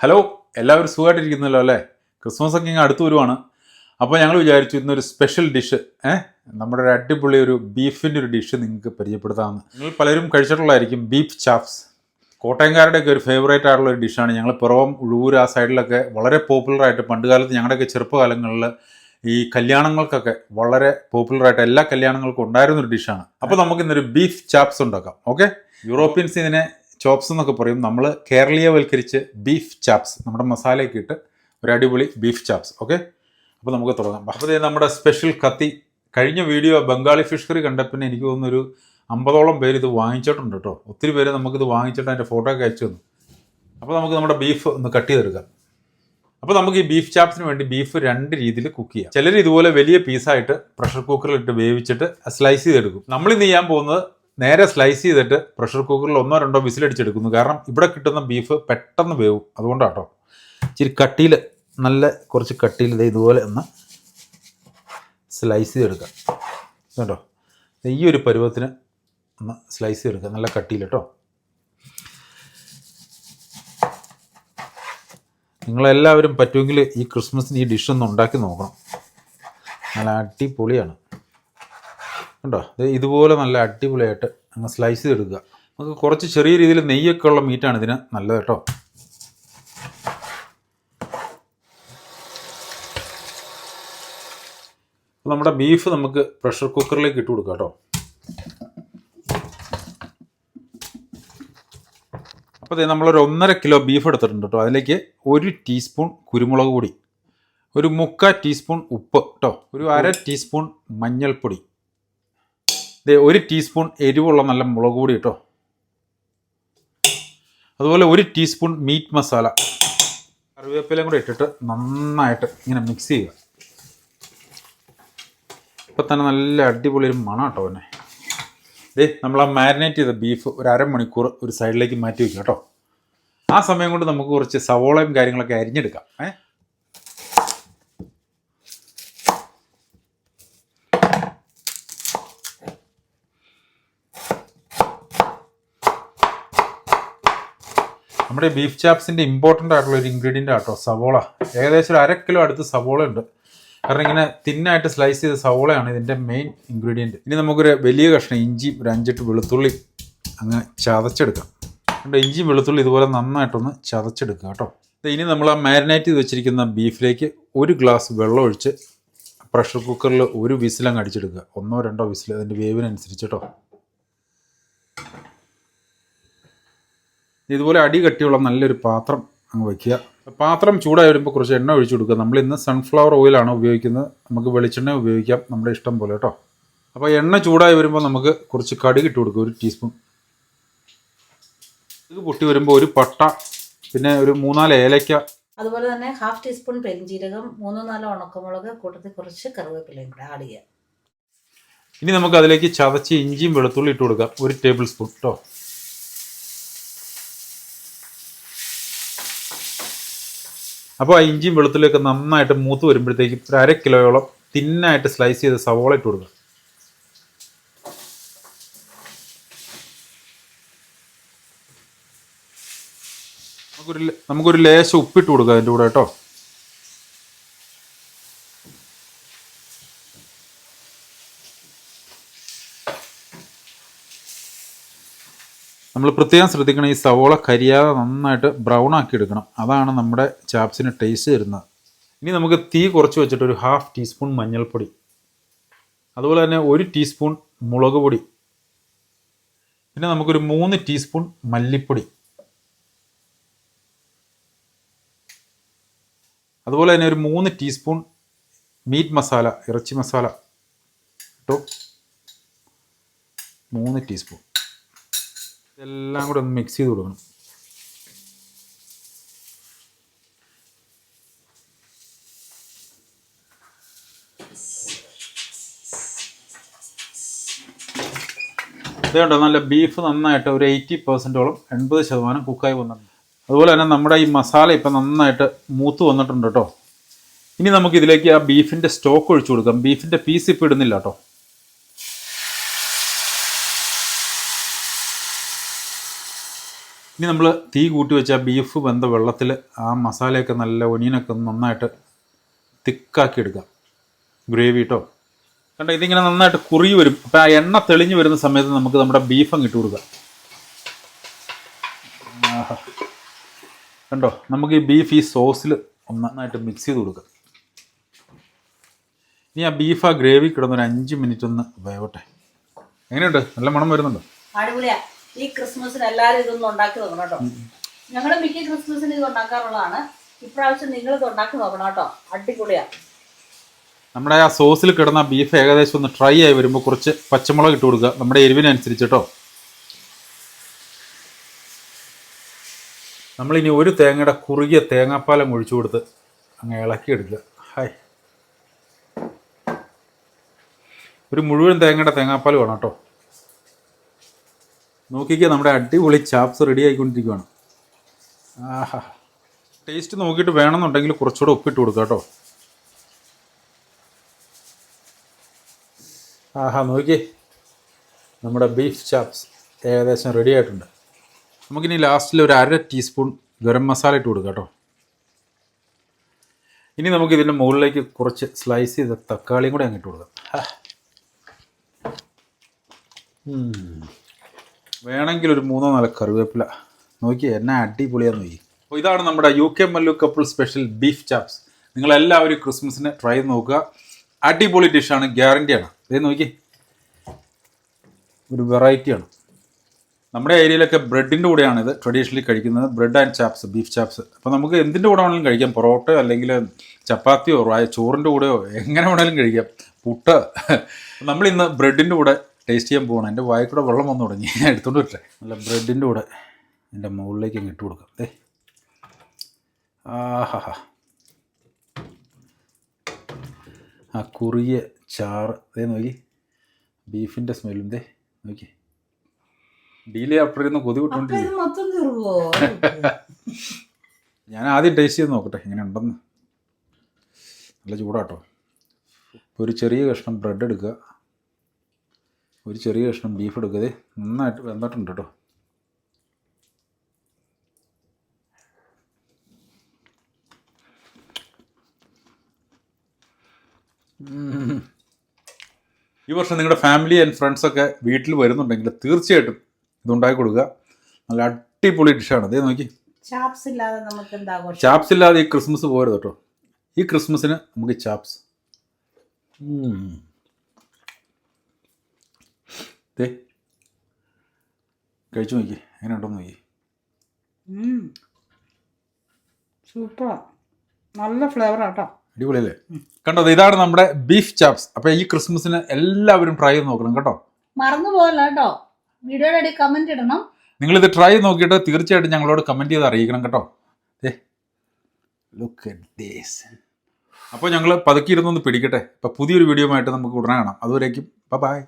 Hello എല്ലാവരും സുഖമായിട്ടിരിക്കുന്നല്ലോ അല്ലേ? Christmas ഒക്കെ ഇങ്ങനെ അടുത്ത് വരുവാണ്. അപ്പോൾ ഞങ്ങൾ വിചാരിച്ചു ഇന്നൊരു സ്പെഷ്യൽ ഡിഷ് ഏഹ് നമ്മുടെ ഒരു അടിപൊളി ഒരു ബീഫിന്റെ ഒരു ഡിഷ് നിങ്ങൾക്ക് പരിചയപ്പെടുത്താമെന്ന്. നിങ്ങൾ പലരും കഴിച്ചിട്ടുള്ളതായിരിക്കും ബീഫ് ചാപ്സ് കോട്ടയംകാരുടെയൊക്കെ ഒരു ഫേവറേറ്റ് ആയിട്ടുള്ള ഒരു ഡിഷാണ് ഞങ്ങൾ പുറവം ഉഴൂർ ആ സൈഡിലൊക്കെ വളരെ പോപ്പുലറായിട്ട് പണ്ട് കാലത്ത് ഞങ്ങളുടെയൊക്കെ ചെറുപ്പകാലങ്ങളിൽ ഈ കല്യാണങ്ങൾക്കൊക്കെ വളരെ പോപ്പുലറായിട്ട് എല്ലാ കല്യാണങ്ങൾക്കും ഉണ്ടായിരുന്ന ഒരു ഡിഷാണ് അപ്പോൾ നമുക്ക് ഇന്നൊരു ബീഫ് ചാപ്സ് ഉണ്ടാക്കാം. ഓക്കെ യൂറോപ്യൻസ് ഇതിനെ ചോപ്സ് എന്നൊക്കെ പറയും. നമ്മൾ കേരളീയവൽക്കരിച്ച് ബീഫ് ചാപ്സ് നമ്മുടെ മസാലയൊക്കെ ഇട്ട് ഒരു അടിപൊളി ബീഫ് ചാപ്സ് ഓക്കെ അപ്പോൾ നമുക്ക് തുടങ്ങാം. അപ്പോൾ നമ്മുടെ സ്പെഷ്യൽ കത്തി. കഴിഞ്ഞ വീഡിയോ ബംഗാളി ഫിഷ് കറി കണ്ടപ്പോൾ എനിക്ക് തോന്നുന്നൊരു അമ്പതോളം പേര് ഇത് വാങ്ങിച്ചിട്ടുണ്ട് കേട്ടോ ഒത്തിരി പേര് നമുക്കിത് വാങ്ങിച്ചിട്ട് അതിന്റെ ഫോട്ടോ ഒക്കെ അയച്ചു തന്നു. അപ്പോൾ നമുക്ക് നമ്മുടെ ബീഫ് ഒന്ന് കട്ട് ചെയ്തെടുക്കാം. അപ്പോൾ നമുക്ക് ഈ ബീഫ് ചാപ്സിന് വേണ്ടി ബീഫ് രണ്ട് രീതിയിൽ കുക്ക് ചെയ്യാം. ചിലർ ഇതുപോലെ വലിയ പീസായിട്ട് പ്രഷർ കുക്കറിൽ ഇട്ട് വേവിച്ചിട്ട് സ്ലൈസ് ചെയ്തെടുക്കും. നമ്മൾ ഇന്ന് ചെയ്യാൻ പോകുന്നത് നേരെ സ്ലൈസ് ചെയ്തിട്ട് പ്രഷർ കുക്കറിൽ ഒന്നോ രണ്ടോ വിസിലടിച്ചെടുക്കുന്നു കാരണം ഇവിടെ കിട്ടുന്ന ബീഫ് പെട്ടെന്ന് വേവും. അതുകൊണ്ടാട്ടോ ഇച്ചിരി കട്ടിയിൽ നല്ല കുറച്ച് കട്ടിയിൽ ഇതുപോലെ ഒന്ന് സ്ലൈസ് ചെയ്തെടുക്കാം. കേട്ടോ ഈ ഒരു പരുവത്തിന് ഒന്ന് സ്ലൈസ് ചെയ്തെടുക്കുക നല്ല കട്ടിയിൽ കേട്ടോ നിങ്ങളെല്ലാവരും പറ്റുമെങ്കിൽ ഈ ക്രിസ്മസിന് ഈ ഡിഷ് ഒന്ന് ഉണ്ടാക്കി നോക്കണം. നല്ല അടിപൊളിയാണ്. കണ്ടോ ഇത് ഇതുപോലെ നല്ല അടിപൊളിയായിട്ട് അങ്ങ് സ്ലൈസ് ചെയ്തെടുക്കുക. നമുക്ക് കുറച്ച് ചെറിയ രീതിയിൽ നെയ്യൊക്കെ ഉള്ള മീറ്റാണ് ഇതിന് നല്ലത് കേട്ടോ. നമ്മുടെ ബീഫ് നമുക്ക് പ്രഷർ കുക്കറിലേക്ക് ഇട്ട് കൊടുക്കാം കേട്ടോ. അപ്പോൾ ദേ നമ്മളൊരു ഒന്നര കിലോ ബീഫ് എടുത്തിട്ടുണ്ട് കേട്ടോ. അതിലേക്ക് ഒരു ടീസ്പൂൺ കുരുമുളക് പൊടി ഒരു മുക്കാൽ ടീസ്പൂൺ ഉപ്പ് കേട്ടോ. ഒരു അര ടീസ്പൂൺ മഞ്ഞൾപ്പൊടി. ദേ ഒരു ടീസ്പൂൺ എരിവുള്ള നല്ല മുളക് പൊടി കേട്ടോ അതുപോലെ ഒരു ടീസ്പൂൺ മീറ്റ് മസാല. കറിവേപ്പിലയും കൂടെ ഇട്ടിട്ട് നന്നായിട്ട് ഇങ്ങനെ മിക്സ് ചെയ്യുക. ഇപ്പം തന്നെ നല്ല അടിപൊളി ഒരു മണം കേട്ടോ എന്നെ ഇതേ നമ്മൾ ആ മാരിനേറ്റ് ചെയ്ത ബീഫ് ഒരു അരമണിക്കൂർ ഒരു സൈഡിലേക്ക് മാറ്റി വയ്ക്കുക കേട്ടോ. ആ സമയം കൊണ്ട് നമുക്ക് കുറച്ച് സവോളയും കാര്യങ്ങളൊക്കെ അരിഞ്ഞെടുക്കാം. ഏ? നമ്മുടെ ബീഫ് ചാപ്സിന്റെ ഇമ്പോർട്ടന്റ് ആയിട്ടുള്ള ഒരു ഇൻഗ്രീഡിയന്റ് ആട്ടോ സവോള. ഏകദേശം ഒരു അര കിലോ അടുത്ത് സവോള ഉണ്ട്. കാരണം ഇങ്ങനെ തിന്നായിട്ട് സ്ലൈസ് ചെയ്ത സവോളയാണ് ഇതിന്റെ മെയിൻ ഇൻഗ്രീഡിയന്റ് ഇനി നമുക്കൊരു വലിയ കഷ്ണം ഇഞ്ചി ഒരു അഞ്ചെട്ട് വെളുത്തുള്ളി അങ്ങ് ചതച്ചെടുക്കാം. അതുകൊണ്ട് ഇഞ്ചി വെളുത്തുള്ളി ഇതുപോലെ നന്നായിട്ടൊന്ന് ചതച്ചെടുക്കുക കേട്ടോ. ഇനി നമ്മൾ ആ മാരിനേറ്റ് ചെയ്ത് വെച്ചിരിക്കുന്ന ബീഫിലേക്ക് ഒരു ഗ്ലാസ് വെള്ളം ഒഴിച്ച് പ്രഷർ കുക്കറിൽ ഒരു വിസിലങ്ങ് അടിച്ചെടുക്കുക. ഒന്നോ രണ്ടോ വിസിൽ അതിന്റെ വേവിനനുസരിച്ച് കേട്ടോ. ഇതുപോലെ അടി കട്ടിയുള്ള നല്ലൊരു പാത്രം അങ്ങ് വയ്ക്കുക പാത്രം ചൂടായി വരുമ്പോൾ കുറച്ച് എണ്ണ ഒഴിച്ചു കൊടുക്കുക. നമ്മൾ ഇന്ന് സൺഫ്ലവർ ഓയിലാണ് ഉപയോഗിക്കുന്നത്. നമുക്ക് വെളിച്ചെണ്ണ ഉപയോഗിക്കാം. നമ്മുടെ ഇഷ്ടം പോലെ കേട്ടോ. അപ്പോൾ എണ്ണ ചൂടായി വരുമ്പോൾ നമുക്ക് കുറച്ച് കടുക് ഇട്ട് കൊടുക്കുക. ഒരു ടീസ്പൂൺ ഇത് പൊട്ടി വരുമ്പോൾ ഒരു പട്ട പിന്നെ ഒരു മൂന്നാൽ ഏലയ്ക്ക അതുപോലെ തന്നെ ഹാഫ് ടീസ്പൂൺ പെരിഞ്ചീരകം മൂന്നോ നാലോ ഉണക്കമുളക് കൂട്ടത്തിൽ കുറച്ച് കറിവേപ്പിലയും കൂടെ ആഡ് ചെയ്യുക. ഇനി നമുക്ക് അതിലേക്ക് ചതച്ച് ഇഞ്ചിയും വെളുത്തുള്ളി ഇട്ട് കൊടുക്കാം. ഒരു ടേബിൾ സ്പൂൺ കേട്ടോ. അപ്പോൾ ആ ഇഞ്ചിയും വെളുത്തുള്ളിയൊക്കെ നന്നായിട്ട് മൂത്ത് വരുമ്പോഴത്തേക്കും ഒരു അര കിലോയോളം തിന്നായിട്ട് സ്ലൈസ് ചെയ്ത് സവോള ഇട്ട് കൊടുക്കുക. നമുക്കൊരു നമുക്കൊരു ലേശം ഉപ്പിട്ട് കൊടുക്കുക അതിന്റെ കൂടെ കേട്ടോ. നമ്മൾ പ്രത്യേകം ശ്രദ്ധിക്കണം ഈ സവോള കരിയാതെ നന്നായിട്ട് ബ്രൗൺ ആക്കി എടുക്കണം. അതാണ് നമ്മുടെ ചാപ്സിന് ടേസ്റ്റ് തരുന്നത്. ഇനി നമുക്ക് തീ കുറച്ച് വെച്ചിട്ട് ഒരു ഹാഫ് ടീസ്പൂൺ മഞ്ഞൾപ്പൊടി. അതുപോലെ തന്നെ ഒരു ടീസ്പൂൺ മുളക് പൊടി. പിന്നെ നമുക്കൊരു മൂന്ന് ടീസ്പൂൺ മല്ലിപ്പൊടി. അതുപോലെ തന്നെ ഒരു മൂന്ന് ടീസ്പൂൺ മീറ്റ് മസാല ഇറച്ചി മസാല കേട്ടോ മൂന്ന് ടീസ്പൂൺ ഇതെല്ലാം കൂടെ ഒന്ന് മിക്സ് ചെയ്ത് കൊടുക്കണം. ഇതുകൊണ്ട് നല്ല ബീഫ് നന്നായിട്ട് ഒരു എയ്റ്റി പെർസെന്റോളം എൺപത് ശതമാനം കുക്കായി വന്നിട്ടുണ്ട്. അതുപോലെ തന്നെ നമ്മുടെ ഈ മസാല ഇപ്പം നന്നായിട്ട് മൂത്ത് വന്നിട്ടുണ്ട് കേട്ടോ. ഇനി നമുക്ക് ഇതിലേക്ക് ആ ബീഫിന്റെ സ്റ്റോക്ക് ഒഴിച്ചു കൊടുക്കാം. ബീഫിന്റെ പീസ് ഇപ്പോൾ ഇടുന്നില്ല കേട്ടോ. ഇനി നമ്മൾ തീ കൂട്ടി വെച്ച ബീഫ് വെന്ത വെള്ളത്തിൽ ആ മസാലയൊക്കെ നല്ല ഒനിയനൊക്കെ ഒന്ന് നന്നായിട്ട് തിക്കാക്കി എടുക്കാം. ഗ്രേവി കേട്ടോ കണ്ടോ ഇതിങ്ങനെ നന്നായിട്ട് കുറി വരും. അപ്പം ആ എണ്ണ തെളിഞ്ഞു വരുന്ന സമയത്ത് നമുക്ക് നമ്മുടെ ബീഫ് അങ്ങ് ഇട്ട് കൊടുക്കാം. കണ്ടോ നമുക്ക് ഈ ബീഫ് ഈ സോസിൽ നന്നായിട്ട് മിക്സ് ചെയ്ത് കൊടുക്കാം. ഇനി ആ ബീഫ് ആ ഗ്രേവി കിടന്നൊരു അഞ്ച് മിനിറ്റ് ഒന്ന് വേവട്ടെ. എങ്ങനെയുണ്ട്? നല്ല മണം വരുന്നുണ്ടോ? അടിപൊളിയാ. ഈ ക്രിസ്മസിന് എല്ലാവരും ഇതൊന്നും ഉണ്ടാക്കി നോക്കണം കേട്ടോ. ഞങ്ങൾ മിക്ക ക്രിസ്മസിന് ഇത് ഉണ്ടാക്കാറുള്ളതാണ്. ഇപ്രാവശ്യം നിങ്ങൾ ഇത് ഉണ്ടാക്കി നോക്കണം കേട്ടോ. അടിപൊളിയാ. നമ്മുടെ ആ സോസിൽ കിടന്ന ബീഫ് ഏകദേശം ഒന്ന് ട്രൈ ആയി വരുമ്പോൾ കുറച്ച് പച്ചമുളക് ഇട്ട് കൊടുക്കുക. നമ്മുടെ എരിവിനനുസരിച്ച് കേട്ടോ. നമ്മളിനി ഒരു തേങ്ങയുടെ കുറുകിയ തേങ്ങാപ്പാലം ഒഴിച്ചു കൊടുത്ത് അങ്ങ് ഇളക്കി എടുക്കുക ഹായ്. ഒരു മുഴുവൻ തേങ്ങയുടെ തേങ്ങാപ്പാൽ വേണം കേട്ടോ. നോക്കിക്കുക നമ്മുടെ അടിപൊളി ചാപ്സ് റെഡി ആയിക്കൊണ്ടിരിക്കുകയാണ് ആഹാ. ടേസ്റ്റ് നോക്കിയിട്ട് വേണമെന്നുണ്ടെങ്കിൽ കുറച്ചുകൂടെ ഉപ്പിട്ട് കൊടുക്കുക കേട്ടോ. ആഹാ നോക്കി നമ്മുടെ ബീഫ് ചാപ്സ് ഏകദേശം റെഡി ആയിട്ടുണ്ട്. നമുക്കിനി ലാസ്റ്റിൽ ഒരു അര ടീസ്പൂൺ ഗരം മസാല ഇട്ട് കൊടുക്കാം കേട്ടോ. ഇനി നമുക്ക് ഇതിന്റെ മുകളിലേക്ക് കുറച്ച് സ്ലൈസ് ചെയ്ത തക്കാളിയും കൂടെ അങ്ങ് ഇട്ട് കൊടുക്കാം. വേണമെങ്കിൽ ഒരു മൂന്നോ നാല് കറിവേപ്പില. നോക്കി എന്നാ അടിപൊളിയാന്ന് നോക്കി. അപ്പോൾ ഇതാണ് നമ്മുടെ U K Mallu couple special beef chops. നിങ്ങളെല്ലാവരും ക്രിസ്മസിന് ട്രൈ ചെയ്ത് നോക്കുക. അടിപൊളി ഡിഷാണ് ഗ്യാരണ്ടിയാണ് ഇതേ നോക്കി ഒരു വെറൈറ്റിയാണ് നമ്മുടെ ഏരിയയിലൊക്കെ ബ്രെഡിന്റെ കൂടെയാണ് ഇത് ട്രഡീഷണലി കഴിക്കുന്നത്. Bread and chops beef chops അപ്പോൾ നമുക്ക് എന്തിന്റെ കൂടെ വേണമെങ്കിലും കഴിക്കാം? പൊറോട്ടയോ അല്ലെങ്കിൽ ചപ്പാത്തിയോ ചോറിന്റെ കൂടെയോ എങ്ങനെ വേണമെങ്കിലും കഴിക്കാം? പുട്ട്. നമ്മളിന്ന് ബ്രെഡിന്റെ കൂടെ ടേസ്റ്റ് ചെയ്യാൻ പോകണം എന്റെ വായിൽ കൂടെ വെള്ളം വന്നു തുടങ്ങി. ഞാൻ എടുത്തുകൊണ്ട് വരട്ടെ. നല്ല ബ്രെഡിന്റെ കൂടെ എന്റെ മുകളിലേക്ക് അങ്ങ് ഇട്ട് കൊടുക്കാം. ദേ. ആഹാ. ആ കുറിയ ചാറ്. അതേ നോക്കി. ബീഫിന്റെ സ്മെല്ലും. ദേ നോക്കി. ഡീലേ അപ്പുറം കൊതി വിട്ടുകൊണ്ടിരിക്കും ഞാൻ ആദ്യം ടേസ്റ്റ് ചെയ്ത് നോക്കട്ടെ എങ്ങനെ ഉണ്ടെന്ന്. നല്ല ചൂടാട്ടോ. ഒരു ചെറിയ കഷ്ണം ബ്രെഡ് എടുക്കുക. ഒരു ചെറിയ കഷ്ണം ബീഫ് എടുക്കതേ നന്നായിട്ട് വെന്തിട്ടുണ്ട് കേട്ടോ ഈ വർഷം നിങ്ങളുടെ ഫാമിലി ആൻഡ് ഫ്രണ്ട്സൊക്കെ വീട്ടിൽ വരുന്നുണ്ടെങ്കിൽ തീർച്ചയായിട്ടും ഇതുണ്ടാക്കി കൊടുക്കുക. നല്ല അടിപൊളി ഡിഷാണ് അതേ നോക്കി. ചാപ്സ് ഇല്ലാതെ നമുക്ക് എന്താ ചാപ്സ് ഇല്ലാതെ ഈ ക്രിസ്മസ് പോരുത് കേട്ടോ ഈ ക്രിസ്മസിന് നമുക്ക് ചാപ്സ് ദേ കഴിച്ചു നോക്കി എങ്ങനെ ഉണ്ടോന്ന് നോക്കി സൂപ്പറാ. നല്ല ഫ്ലേവർ ആട്ടോ അടിപൊളിയല്ലേ? കണ്ടോ ഇതാണ് നമ്മുടെ ബീഫ് ചാപ്സ് അപ്പൊ ഈ ക്രിസ്മസിന് എല്ലാവരും ട്രൈ ചെയ്ത് നോക്കണം കേട്ടോ. മറന്നു പോകല്ല കേട്ടോ വീഡിയോയുടെ കമന്റ് ഇടണം. നിങ്ങൾ ഇത് ട്രൈ ചെയ്ത് നോക്കിയിട്ട് തീർച്ചയായിട്ടും ഞങ്ങളോട് കമന്റ് ചെയ്ത് അറിയിക്കണം കേട്ടോ. ദേ ലുക്ക് അറ്റ് ദിസ് അപ്പോൾ ഞങ്ങൾ പതുക്കി ഇരുന്നൊന്ന് പിടിക്കട്ടെ. അപ്പോൾ പുതിയൊരു വീഡിയോ ആയിട്ട് നമുക്ക് ഉടനെ കാണാം. അതുവരേക്കും ബൈ